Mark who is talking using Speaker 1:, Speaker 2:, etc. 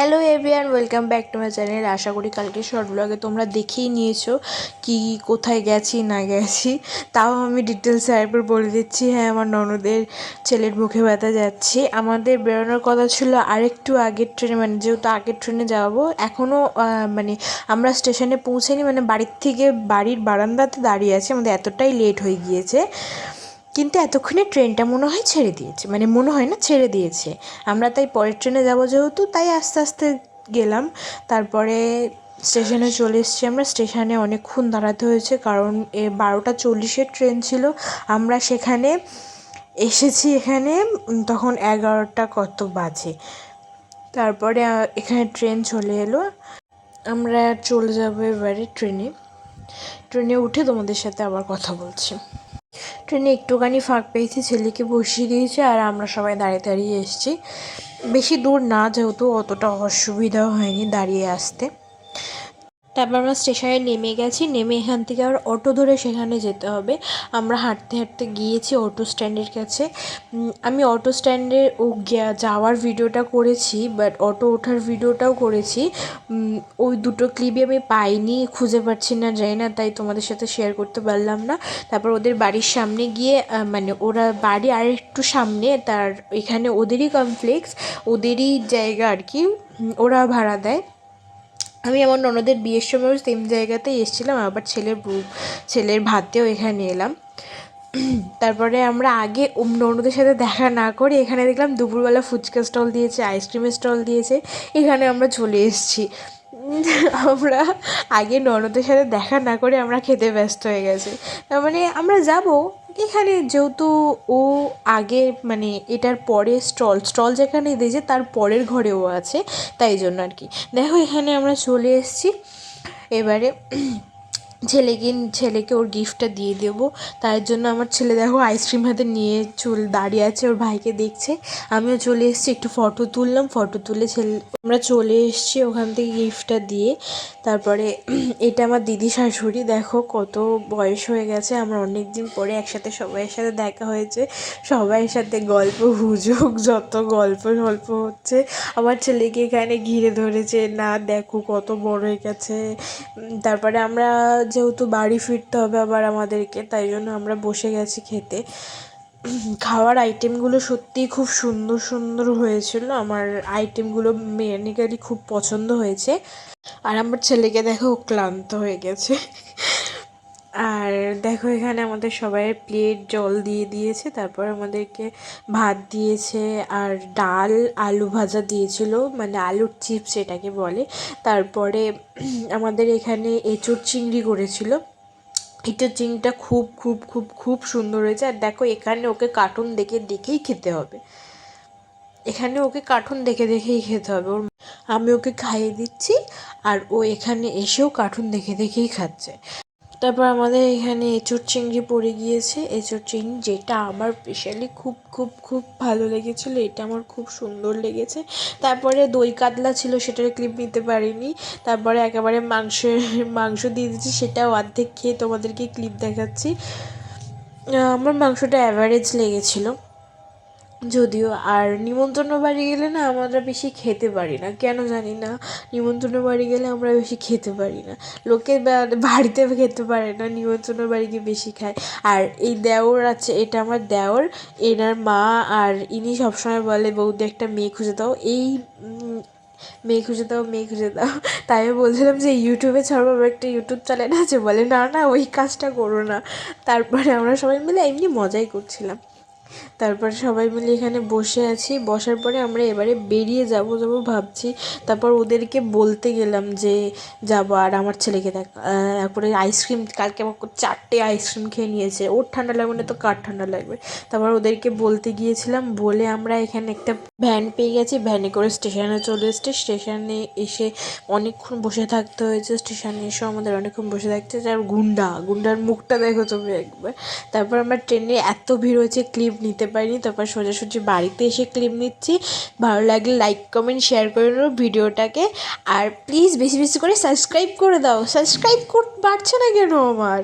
Speaker 1: Hello everyone welcome back to my channel আশা করি কালকে short ব্লগে তোমরা দেখেই নিয়েছো কি কোথায় গেছি, না গেছি। তাও আমি ডিটেলসে একবার বলে দিচ্ছি। হ্যাঁ আমার ননদের ছেলের মুখে ব্যথা যাচ্ছি। আমাদের বেরোনোর কথা ছিল আরেকটু আগের ট্রেনে মানে যেহেতু আগের ট্রেনে যাব এখনও মানে আমরা স্টেশনে পৌঁছাইনি মানে বাড়ির থেকে বাড়ির বারান্দাতে দাঁড়িয়ে আছি। আমাদের এতটাই লেট হয়ে গিয়েছে। কিন্তু এতক্ষণে ট্রেনটা মনে হয় ছেড়ে দিয়েছে মানে মনে হয় না ছেড়ে দিয়েছে। আমরা তাই পরের ট্রেনে যাব যেহেতু, তাই আস্তে আস্তে গেলাম। তারপরে স্টেশনে চলে এসেছি আমরা। স্টেশনে অনেকক্ষণ দাঁড়াতে হয়েছে, কারণ এ বারোটা চল্লিশের ট্রেন ছিল। আমরা সেখানে এসেছি এখানে তখন এগারোটা কত বাজে। তারপরে এখানে ট্রেন চলে এলো। আমরা চলে যাব এবারে ট্রেনে। ট্রেনে উঠে তোমাদের সাথে আবার কথা বলছি। ট্রেনে একটুখানি ফাঁক পেয়েছি, ছেলেকে বসিয়ে দিয়েছে আর আমরা সবাই দাঁড়িয়ে দাঁড়িয়ে এসেছি। বেশি দূর না, যেহেতু অতটা অসুবিধাও হয়নি দাঁড়িয়ে আসতে। তারপর আমরা স্টেশনে নেমে গেছি। নেমে এখান থেকে আবার অটো ধরে সেখানে যেতে হবে। আমরা হাঁটতে হাঁটতে গিয়েছি অটো স্ট্যান্ডের কাছে। আমি অটো স্ট্যান্ডে ও যাওয়ার ভিডিওটা করেছি বাট অটো ওঠার ভিডিওটাও করেছি। ওই দুটো ক্লিপই আমি পাইনি, খুঁজে পাচ্ছি না যাই না, তাই তোমাদের সাথে শেয়ার করতে পারলাম না। তারপর ওদের বাড়ির সামনে গিয়ে মানে ওরা বাড়ি আর একটু সামনে, তার এখানে ওদেরই কমপ্লেক্স ওদেরই জায়গা আর কি ওরা ভাড়া দেয়। আমি আমার ননদের বিয়ের সময়ও সেম জায়গাতেই এসেছিলাম, আবার ছেলের ছেলের ভাতেও এখানে এলাম। তারপরে আমরা আগে ননদের সাথে দেখা না করে এখানে দেখলাম দুপুরবেলা ফুচকা স্টল দিয়েছে আইসক্রিমের স্টল দিয়েছে, এখানে আমরা চলে এসেছি। আমরা আগে ননদের সাথে দেখা না করে আমরা খেতে ব্যস্ত হয়ে গেছি। তার মানে আমরা যাব, এখানে যেহেতু ও আগে মানে এটার পরে স্টল স্টল যেখানে দিয়েছে তার পরের ঘরে ও আছে, তাই জন্য আর কি। দেখো এখানে আমরা চলে এসেছি। এবারে ছেলেকে ছেলেকে ওর গিফটটা দিয়ে দেবো। তার জন্য আমার ছেলে দেখো আইসক্রিম হাতে নিয়ে চুল দাঁড়িয়ে আছে, ওর ভাইকে দেখছে। আমিও চলে এসেছি, একটু ফটো তুললাম। ফটো তুলে ছেলে, আমরা চলে এসেছি ওখান থেকে গিফটটা দিয়ে। তারপরে এটা আমার দিদি শাশুড়ি, দেখো কত বয়স হয়ে গেছে। আমরা অনেক দিন পরে একসাথে সবাইয়ের সাথে দেখা হয়েছে। সবাইয়ের সাথে গল্প হুজুক যত গল্প সল্প হচ্ছে। আমার ছেলেকে এখানে ঘিরে ধরেছে, না, দেখো কত বড় হয়ে গেছে। তারপরে আমরা যেহেতু বাড়ি ফিরতে হবে আবার আমাদেরকে, তাই জন্য আমরা বসে গেছি খেতে। খাওয়ার আইটেমগুলো সত্যিই খুব সুন্দর সুন্দর হয়েছিল। আমার আইটেমগুলো মেনিক্যালি খুব পছন্দ হয়েছে। আর আমার ছেলেকে দেখো ক্লান্ত হয়ে গেছে। আর দেখো এখানে আমাদের সবাইয়ের প্লেট জল দিয়ে দিয়েছে, তারপর আমাদেরকে ভাত দিয়েছে আর ডাল, আলু ভাজা দিয়েছিল মানে আলুর চিপস এটাকে বলে। তারপরে আমাদের এখানে এঁচোড় চিংড়ি করেছিল। এঁচোড় চিংড়িটা খুব খুব খুব খুব সুন্দর হয়েছে। আর দেখো এখানে ওকে কার্টুন দেখে, দেখেই খেতে হবে। এখানে ওকে কার্টুন দেখে, দেখেই খেতে হবে। ওর আমি ওকে খাইয়ে দিচ্ছি আর ও এখানে এসেও কার্টুন দেখে, দেখেই খাচ্ছে। তারপর আমাদের এখানে এঁচোড় চিংড়ি পড়ে গিয়েছে। এঁচোড় চিংড়ি যেটা আমার স্পেশালি খুব খুব খুব ভালো লেগেছিলো। এটা আমার খুব সুন্দর লেগেছে। তারপরে দই কাতলা ছিল, সেটার ক্লিপ নিতে পারিনি। তারপরে একেবারে মাংসের, মাংস দিয়ে দিয়েছি, সেটাও অর্ধেক খেয়ে তোমাদেরকে ক্লিপ দেখাচ্ছি। আমার মাংসটা অ্যাভারেজ লেগেছিলো। যদিও আর নিমন্ত্রণ বাড়ি গেলে না আমরা বেশি খেতে পারি না। কেন জানি না? নিমন্ত্রণ বাড়ি গেলে আমরা বেশি খেতে পারি না। লোকে বাড়িতে খেতে পারে না, নিমন্ত্রণ বাড়ি গিয়ে বেশি খায়। আর এই দেওর আছে, এটা আমার দেওর। এনার মা আর ইনি সবসময় বলে, বৌদি, একটা মেয়ে খুঁজে দাও। এই মেয়ে খুঁজে দাও, মেয়ে খুঁজে দাও। তাই আমি বলছিলাম যে, ইউটিউবে ছাড়বো একটা ইউটিউব চ্যানেল আছে। বলে, না না, ওই কাজটা করো না। তারপরে আমরা সবাই মিলে এমনি মজাই করছিলাম। তারপর সবাই মিলে এখানে বসে আছি। বসার পরে আমরা এবারে বেরিয়ে যাব যাব ভাবছি। তারপর ওদেরকে বলতে গেলাম যে, যাব আর আমার ছেলেকে দেখ। তারপরে আইসক্রিম কালকে আমার চারটে আইসক্রিম খেয়ে নিয়েছে। ওর ঠান্ডা লাগবে না তো কার ঠান্ডা লাগবে? তারপর ওদেরকে বলতে গিয়েছিলাম, বলে আমরা এখানে একটা ভ্যান পেয়ে গেছি। ভ্যানে করে স্টেশনে চলে এসছে। স্টেশনে এসে অনেকক্ষণ বসে থাকতে হয়েছে। স্টেশনে এসেও আমাদের অনেকক্ষণ বসে থাকতে হয়েছে। আর গুন্ডা, গুন্ডার মুখটা দেখো তুমি একবার। তারপর আমরা ট্রেনে এত ভিড় হয়েছে, ক্লিপ নিতে পারিনি। তারপর সোজাসুজি বাড়িতে এসে ক্লিপ নিচ্ছি। ভালো লাগলে লাইক কমেন্ট শেয়ার করে নেব ভিডিওটাকে। আর প্লিজ বেশি বেশি করে সাবস্ক্রাইব করে দাও। সাবস্ক্রাইব কর পারছে না কেন আমার?